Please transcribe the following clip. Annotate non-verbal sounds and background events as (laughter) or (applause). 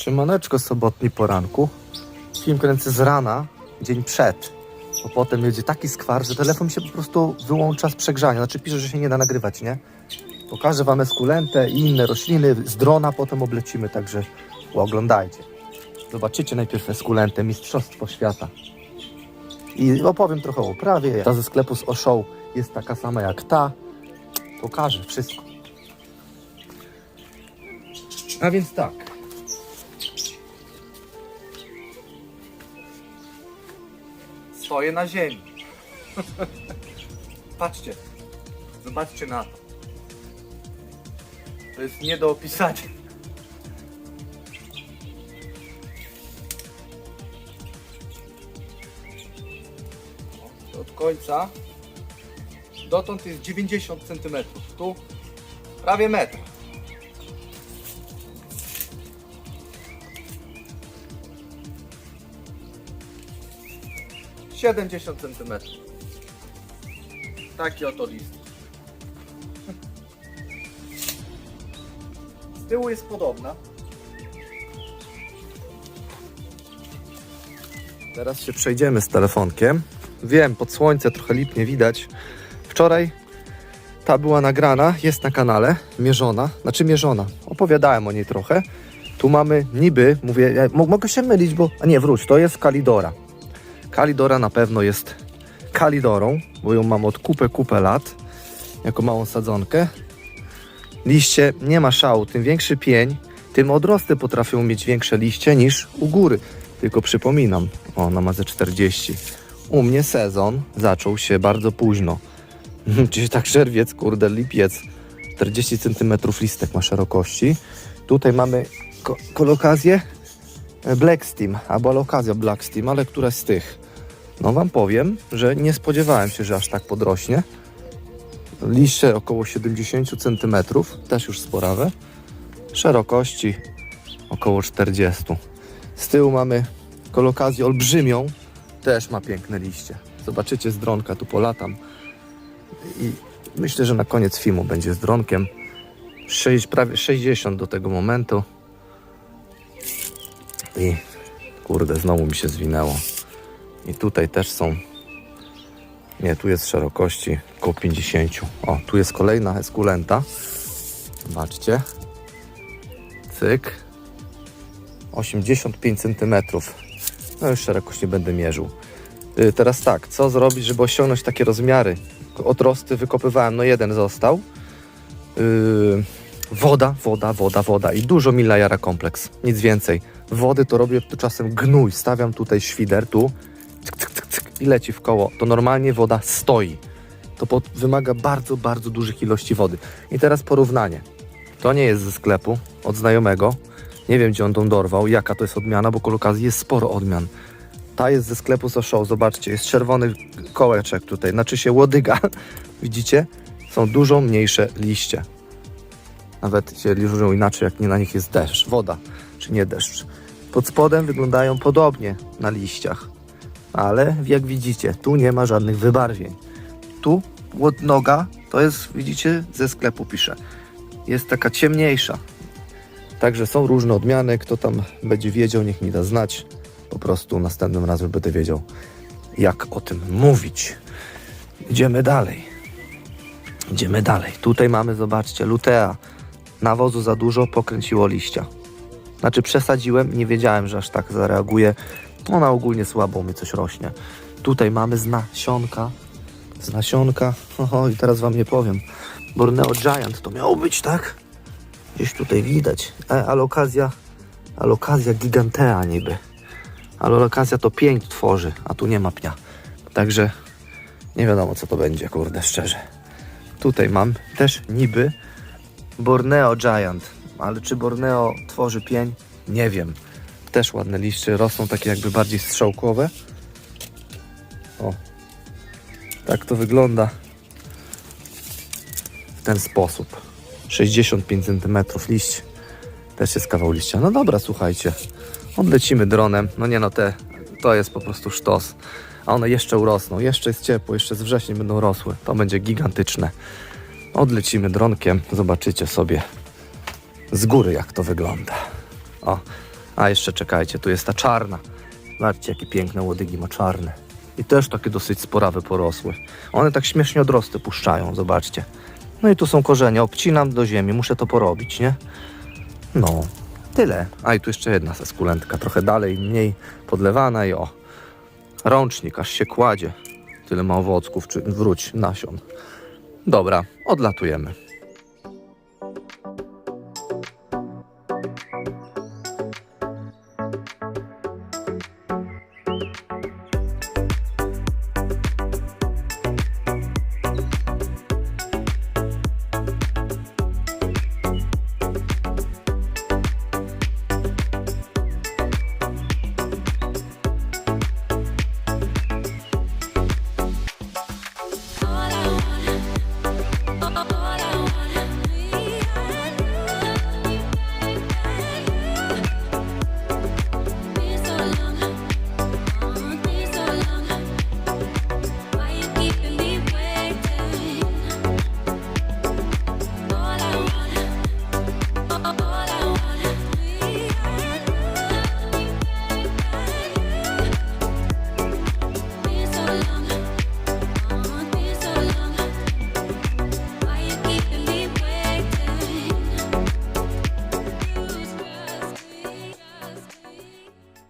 Szymoneczko sobotni poranku. Film kręcę z rana, dzień przed. Bo potem jedzie taki skwar, że telefon się po prostu wyłącza z przegrzania. Znaczy pisze, że się nie da nagrywać, nie? Pokażę wam eskulentę i inne rośliny. Z drona potem oblecimy, także oglądajcie. Zobaczycie najpierw eskulentę, Mistrzostwo Świata. I opowiem trochę o uprawie. Ta ze sklepu z Oszą jest taka sama jak ta. Pokażę wszystko. A więc tak. Stoję na ziemi. (laughs) Patrzcie. Zobaczcie na to. To jest nie do opisania. Od końca dotąd jest 90 cm. Tu prawie metr. Siedemdziesiąt centymetrów. Taki oto list. Z tyłu jest podobna. Teraz się przejdziemy z telefonkiem. Wiem, pod słońce trochę lipnie widać. Wczoraj ta była nagrana, jest na kanale, mierzona, znaczy mierzona. Opowiadałem o niej trochę. Tu mamy niby, mówię, ja mo- mogę się mylić, bo. A nie, wróć, to jest kalidora. Kalidora na pewno jest kalidorą, bo ją mam od kupę, kupę lat, jako małą sadzonkę. Liście nie ma szału, tym większy pień, tym odrosty potrafią mieć większe liście niż u góry. Tylko przypominam, ona ma ze 40. U mnie sezon zaczął się bardzo późno. (laughs) Gdzieś tak czerwiec, kurde, lipiec. 40 cm listek ma szerokości. Tutaj mamy ko- kolokazję Black Steam, albo alokazja Black Steam, ale która z tych? No wam powiem, że nie spodziewałem się, że aż tak podrośnie. Liście około 70 cm, też już sporawe. Szerokości około 40. Z tyłu mamy kolokazję olbrzymią, też ma piękne liście. Zobaczycie z dronka, tu polatam. I myślę, że na koniec filmu będzie z dronkiem. Prawie 60 do tego momentu. I kurde, znowu mi się zwinęło. I tutaj też są. Nie, tu jest szerokości około 50. O, tu jest kolejna eskulenta. Zobaczcie. Cyk. 85 cm. No już szerokość nie będę mierzył. Y, Teraz tak, co zrobić, żeby osiągnąć takie rozmiary? Odrosty wykopywałem, no jeden został. Yy, woda, woda, woda, woda i dużo milajara kompleks, nic więcej. Wody to robię tu czasem gnój, stawiam tutaj świder, tu cyk, cyk, cyk, i leci w koło. To normalnie woda stoi. To pod, wymaga bardzo, bardzo dużych ilości wody. I teraz porównanie. To nie jest ze sklepu, od znajomego. Nie wiem, gdzie on tą dorwał, jaka to jest odmiana, bo kolokazji jest sporo odmian. Ta jest ze sklepu z show. Zobaczcie, jest czerwony kołeczek tutaj, znaczy się łodyga. (laughs) Widzicie? Są dużo mniejsze liście. Nawet się liżują inaczej, jak nie na nich jest deszcz, woda, czy nie deszcz. Pod spodem wyglądają podobnie na liściach, ale jak widzicie, tu nie ma żadnych wybarwień. Tu łodnoga to jest, widzicie, ze sklepu pisze. Jest taka ciemniejsza. Także są różne odmiany. Kto tam będzie wiedział, niech mi da znać. Po prostu następnym razem będę wiedział, jak o tym mówić. Idziemy dalej. Idziemy dalej. Tutaj mamy, zobaczcie, lutea. Nawozu za dużo, pokręciło liścia. Znaczy przesadziłem, nie wiedziałem, że aż tak zareaguje. Ona ogólnie słabo mnie coś rośnie. Tutaj mamy z nasionka. Z nasionka. (laughs) Oho, i teraz wam nie powiem. Borneo Giant to miało być, tak? Gdzieś tutaj widać. E, alokazja, alokazja gigantea niby. Ale alokazja to pięć tworzy, a tu nie ma pnia. Także nie wiadomo co to będzie, kurde, szczerze. Tutaj mam też niby Borneo Giant, ale czy Borneo tworzy pień? Nie wiem. Też ładne liście, rosną takie jakby bardziej strzałkowe. O, tak to wygląda w ten sposób. 65 cm liść, też jest kawał liścia. No dobra, słuchajcie, odlecimy dronem. No nie no, te, to jest po prostu sztos. A one jeszcze urosną, jeszcze jest ciepło, jeszcze z września będą rosły. To będzie gigantyczne. Odlecimy dronkiem, zobaczycie sobie z góry jak to wygląda. O, A jeszcze czekajcie, tu jest ta czarna. Zobaczcie, jakie piękne łodygi ma czarne. I też takie dosyć sporawe porosły. One tak śmiesznie odrosty puszczają, zobaczcie. No i tu są korzenie, obcinam do ziemi, muszę to porobić, nie? No, tyle. A i tu jeszcze jedna seskulentka, trochę dalej, mniej podlewana i o. Rącznik aż się kładzie. Tyle ma owocków, czy wróć nasion. Dobra, odlatujemy.